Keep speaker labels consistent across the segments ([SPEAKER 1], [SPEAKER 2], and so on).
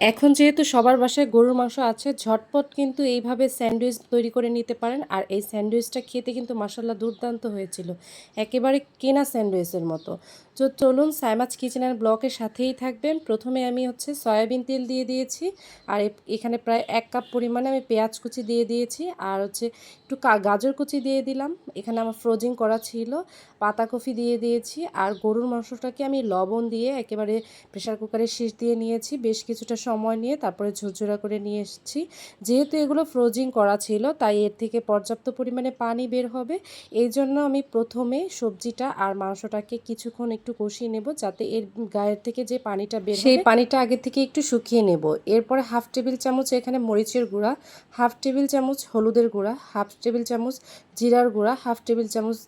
[SPEAKER 1] এখন যেহেতু সবার বাসায় গরুর মাংস আছে, ঝটপট কিন্তু এইভাবে স্যান্ডউইচ তৈরি করে নিতে পারেন। আর এই স্যান্ডউইচটা খেতে কিন্তু মাসাল্লাহ দুর্দান্ত হয়েছিল। একেবারে কেনা স্যান্ডউইচের মতো। তো চলুন সাইমাজ কিচেন অ্যান্ড ব্লকের সাথেই থাকবেন। প্রথমে আমি হচ্ছে সয়াবিন তেল দিয়ে দিয়েছি। আর এখানে প্রায় এক কাপ পরিমাণে আমি পেঁয়াজ কুচি দিয়ে দিয়েছি। আর হচ্ছে একটু গাজর কুচি দিয়ে দিলাম। এখানে আমার ফ্রোজিং করা ছিল। পাতাকপি দিয়ে দিয়েছি। আর গরুর মাংসটাকে আমি লবণ দিয়ে একেবারে প্রেশার কুকারে শীষ দিয়ে নিয়েছি। বেশ কিছুটা সময় নিয়ে তারপরে ঝুরঝুরা করে নিয়ে এসেছি। যেহেতু এগুলো ফ্রোজিং করা ছিল তাই এর থেকে পর্যাপ্ত পরিমাণে পানি বের হবে। এই জন্য আমি প্রথমে সবজিটা আর মাংসটাকে কিছুক্ষণ একটু কষিয়ে নেব যাতে এর গায়ের থেকে যে পানিটা বের সেই পানিটা আগে থেকে একটু শুকিয়ে নেব। এরপরে হাফ টেবিল চামচ এখানে মরিচের গুঁড়া হাফ টেবিল চামচ হলুদের গুঁড়া হাফ টেবিল চামচ জিরার গুঁড়া হাফ টেবিল চামচ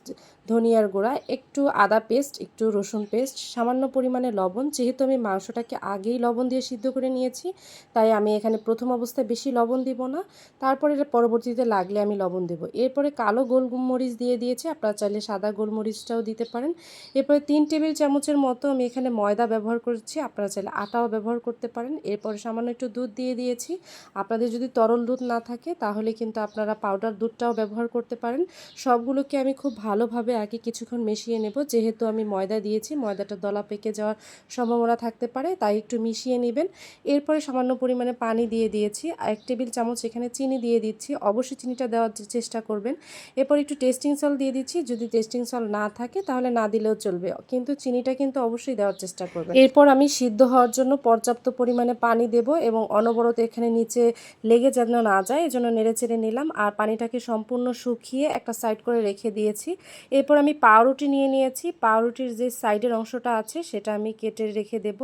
[SPEAKER 1] ধনিয়ার গুঁড়া, একটু আদা পেস্ট, একটু রসুন পেস্ট, সামান্য পরিমাণে লবণ। যেহেতু আমি মাংসটাকে আগেই লবণ দিয়ে সিদ্ধ করে নিয়েছি, তাই আমি এখানে প্রথম অবস্থায় বেশি লবণ দিব না। তারপরে পরবর্তীতে লাগলে আমি লবণ দেবো। এরপরে কালো গোলমরিচ দিয়ে দিয়েছি, আপনারা চাইলে সাদা গোলমরিচটাও দিতে পারেন। এরপরে তিন টেবিল চামচের মতো আমি এখানে ময়দা ব্যবহার করছি, আপনারা চাইলে আটাও ব্যবহার করতে পারেন। এরপরে সামান্য একটু দুধ দিয়ে দিয়েছি। আপনাদের যদি তরল দুধ না থাকে, তাহলে কিন্তু আপনারা পাউডার দুধটাও ব্যবহার করতে পারেন। সবগুলোকে আমি খুব ভালোভাবে আগে কিছুক্ষণ মিশিয়ে নেব। যেহেতু আমি ময়দা দিয়েছি, ময়দাটা দলা পেকে যাওয়ার সম্ভাবনা থাকতে পারে, তাই একটু মিশিয়ে নেবেন। এরপরে সামান্য পরিমাণে পানি দিয়ে দিয়েছি। এক টেবিল চামচ এখানে চিনি দিয়ে দিচ্ছি। অবশ্যই চিনিটা দেওয়ার চেষ্টা করবেন। এরপর একটু টেস্টিং সল দিয়ে দিচ্ছি। যদি টেস্টিং সল না থাকে, তাহলে না দিলেও চলবে। কিন্তু চিনিটা কিন্তু অবশ্যই দেওয়ার চেষ্টা করবেন। এরপর আমি সিদ্ধ হওয়ার জন্য পর্যাপ্ত পরিমাণে পানি দেব এবং অনবরত এখানে নিচে লেগে যেন না যায়, এজন্য নেড়ে চেড়ে নিলাম। আর পানিটাকে সম্পূর্ণ শুকিয়ে একটা সাইড করে রেখে দিয়েছি। এরপর আমি পাউরুটি নিয়ে নিয়েছি। পাউরুটির যে সাইডের অংশটা আছে, সেটা আমি কেটে রেখে দেব।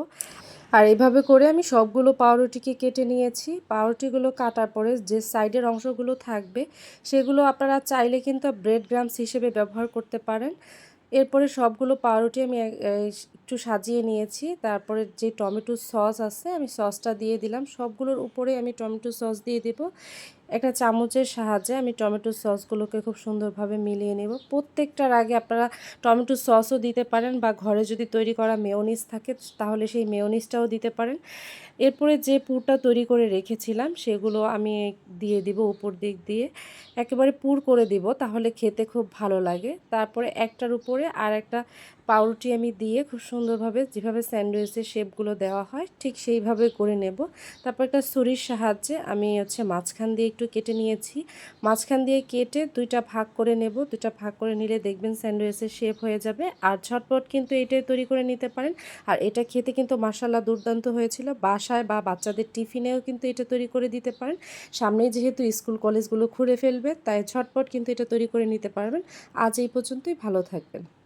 [SPEAKER 1] আর এভাবে করে আমি সবগুলো পাউরুটিকে কেটে নিয়েছি। পাউরুটিগুলো কাটার পরে যে সাইডের অংশগুলো থাকবে, সেগুলো আপনারা চাইলে কিন্তু ব্রেড গ্রামস হিসেবে ব্যবহার করতে পারেন। এরপরে সবগুলো পাউরুটি আমি একটু সাজিয়ে নিয়েছি। তারপরে যে টমেটো সস আছে, আমি সসটা দিয়ে দিলাম। সবগুলোর উপরে আমি টমেটো সস দিয়ে দেব। একটা চামচের সাহায্যে আমি টমেটো সসগুলোকে খুব সুন্দরভাবে মিলিয়ে নেব। প্রত্যেকটার আগে আপনারা টমেটো সসও দিতে পারেন বা ঘরে যদি তৈরি করা মেয়োনিজ থাকে, তাহলে সেই মেয়োনিজটাও দিতে পারেন। এরপরে যে পুরটা তৈরি করে রেখেছিলাম, সেগুলো আমি দিয়ে দিব উপর দিক দিয়ে। একেবারে পুর করে দিব, তাহলে খেতে খুব ভালো লাগে। তারপরে একটার উপরে আর একটা পাউরুটি আমি দিয়ে খুব সুন্দরভাবে যেভাবে স্যান্ডউইচের শেপগুলো দেওয়া হয়, ঠিক সেইভাবে করে নেব। তারপর একটা ছুরির সাহায্যে আমি হচ্ছে মাঝখান দিয়ে একটু কেটে নিয়েছি। মাঝখান দিয়ে কেটে দুইটা ভাগ করে নেব। দুইটা ভাগ করে নিলে দেখবেন স্যান্ডউইচের শেপ হয়ে যাবে। আর ঝটপট কিন্তু এটাই তৈরি করে নিতে পারেন। আর এটা খেতে কিন্তু মাসাল্লা দুর্দান্ত হয়েছিল। বাসায় বা বাচ্চাদের টিফিনেও কিন্তু এটা তৈরি করে দিতে পারেন। সামনেই যেহেতু স্কুল কলেজগুলো খুলে ফেলবে, তাই ঝটপট কিন্তু এটা তৈরি করে নিতে পারবেন। আজ এই পর্যন্তই। ভালো থাকবেন।